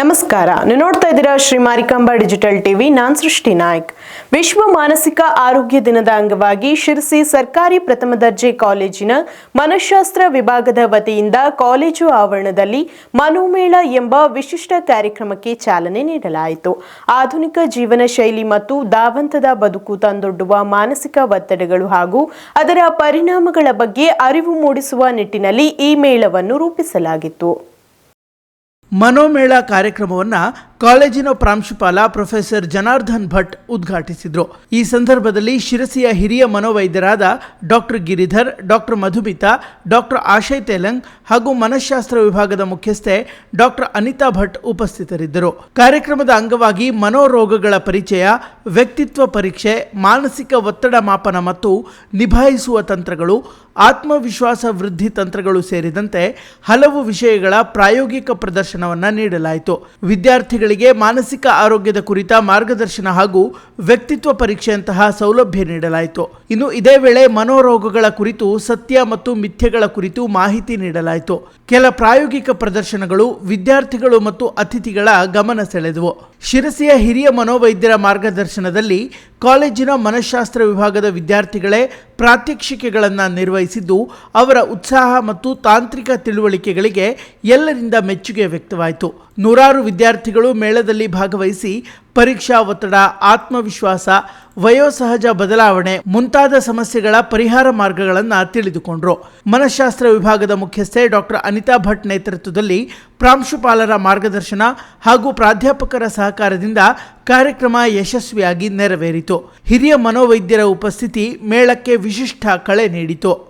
ನಮಸ್ಕಾರ. ನೀವು ನೋಡ್ತಾ ಇದ್ದೀರಾ ಶ್ರೀ ಮಾರಿಕಾಂಬಾ ಡಿಜಿಟಲ್ ಟಿವಿ. ನಾನ್ ಸೃಷ್ಟಿ ನಾಯ್ಕ್. ವಿಶ್ವ ಮಾನಸಿಕ ಆರೋಗ್ಯ ದಿನದ ಅಂಗವಾಗಿ ಶಿರಸಿ ಸರ್ಕಾರಿ ಪ್ರಥಮ ದರ್ಜೆ ಕಾಲೇಜಿನ ಮನಃಶಾಸ್ತ್ರ ವಿಭಾಗದ ವತಿಯಿಂದ ಕಾಲೇಜು ಆವರಣದಲ್ಲಿ ಮನೋಮೇಳ ಎಂಬ ವಿಶಿಷ್ಟ ಕಾರ್ಯಕ್ರಮಕ್ಕೆ ಚಾಲನೆ ನೀಡಲಾಯಿತು. ಆಧುನಿಕ ಜೀವನ ಶೈಲಿ ಮತ್ತು ದಾವಂತದ ಬದುಕು ತಂದೊಡ್ಡುವ ಮಾನಸಿಕ ಒತ್ತಡಗಳು ಹಾಗೂ ಅದರ ಪರಿಣಾಮಗಳ ಬಗ್ಗೆ ಅರಿವು ಮೂಡಿಸುವ ನಿಟ್ಟಿನಲ್ಲಿ ಈ ಮೇಳವನ್ನು ರೂಪಿಸಲಾಗಿತ್ತು. ಮನೋಮೇಳ ಕಾರ್ಯಕ್ರಮವನ್ನ ಕಾಲೇಜಿನ ಪ್ರಾಂಶುಪಾಲ ಪ್ರೊಫೆಸರ್ ಜನಾರ್ದನ್ ಭಟ್ ಉದ್ಘಾಟಿಸಿದರು. ಈ ಸಂದರ್ಭದಲ್ಲಿ ಶಿರಸಿಯ ಹಿರಿಯ ಮನೋವೈದ್ಯರಾದ doctor Giridhar, doctor Madhubita doctor Ashay Telang ಹಾಗೂ ಮನಃಶಾಸ್ತ್ರ ವಿಭಾಗದ ಮುಖ್ಯಸ್ಥೆ ಡಾಕ್ಟರ್ ಅನಿತಾ ಭಟ್ ಉಪಸ್ಥಿತರಿದ್ದರು. ಕಾರ್ಯಕ್ರಮದ ಅಂಗವಾಗಿ ಮನೋರೋಗಗಳ ಪರಿಚಯ, ವ್ಯಕ್ತಿತ್ವ ಪರೀಕ್ಷೆ, ಮಾನಸಿಕ ಒತ್ತಡ ಮಾಪನ ಮತ್ತು ನಿಭಾಯಿಸುವ ತಂತ್ರಗಳು, ಆತ್ಮವಿಶ್ವಾಸ ವೃದ್ಧಿ ತಂತ್ರಗಳು ಸೇರಿದಂತೆ ಹಲವು ವಿಷಯಗಳ ಪ್ರಾಯೋಗಿಕ ಪ್ರದರ್ಶನವನ್ನು ನೀಡಲಾಯಿತು. ವಿದ್ಯಾರ್ಥಿಗಳಿಗೆ ಮಾನಸಿಕ ಆರೋಗ್ಯದ ಕುರಿತ ಮಾರ್ಗದರ್ಶನ ಹಾಗೂ ವ್ಯಕ್ತಿತ್ವ ಪರೀಕ್ಷೆಯಂತಹ ಸೌಲಭ್ಯ ನೀಡಲಾಯಿತು. ಇನ್ನು ಇದೇ ವೇಳೆ ಮನೋರೋಗಗಳ ಕುರಿತು ಸತ್ಯ ಮತ್ತು ಮಿಥ್ಯಗಳ ಕುರಿತು ಮಾಹಿತಿ ನೀಡಲಾಯಿತು. ಕೆಲ ಪ್ರಾಯೋಗಿಕ ಪ್ರದರ್ಶನಗಳು ವಿದ್ಯಾರ್ಥಿಗಳು ಮತ್ತು ಅತಿಥಿಗಳ ಗಮನ ಸೆಳೆದವು. ಶಿರಸಿಯ ಹಿರಿಯ ಮನೋವೈದ್ಯರ ಮಾರ್ಗದರ್ಶನದಲ್ಲಿ ಕಾಲೇಜಿನ ಮನಃಶಾಸ್ತ್ರ ವಿಭಾಗದ ವಿದ್ಯಾರ್ಥಿಗಳೇ ಪ್ರಾತ್ಯಕ್ಷಿಕೆಗಳನ್ನು ನಿರ್ವಹಿಸಿದ್ದು, ಅವರ ಉತ್ಸಾಹ ಮತ್ತು ತಾಂತ್ರಿಕ ತಿಳುವಳಿಕೆಗಳಿಗೆ ಎಲ್ಲರಿಂದ ಮೆಚ್ಚುಗೆ ವ್ಯಕ್ತವಾಯಿತು. ನೂರಾರು ವಿದ್ಯಾರ್ಥಿಗಳು ಮೇಳದಲ್ಲಿ ಭಾಗವಹಿಸಿ ಪರೀಕ್ಷಾ ಒತ್ತಡ, ಆತ್ಮವಿಶ್ವಾಸ, ವಯೋಸಹಜ ಬದಲಾವಣೆ ಮುಂತಾದ ಸಮಸ್ಯೆಗಳ ಪರಿಹಾರ ಮಾರ್ಗಗಳನ್ನು ತಿಳಿದುಕೊಂಡರು. ಮನಃಶಾಸ್ತ್ರ ವಿಭಾಗದ ಮುಖ್ಯಸ್ಥೆ ಡಾಕ್ಟರ್ ಅನಿತಾ ಭಟ್ ನೇತೃತ್ವದಲ್ಲಿ ಪ್ರಾಂಶುಪಾಲರ ಮಾರ್ಗದರ್ಶನ ಹಾಗೂ ಪ್ರಾಧ್ಯಾಪಕರ ಸಹಕಾರದಿಂದ ಕಾರ್ಯಕ್ರಮ ಯಶಸ್ವಿಯಾಗಿ ನೆರವೇರಿತು. ಹಿರಿಯ ಮನೋವೈದ್ಯರ ಉಪಸ್ಥಿತಿ ಮೇಳಕ್ಕೆ ವಿಶಿಷ್ಟ ಕಳೆ ನೀಡಿತು.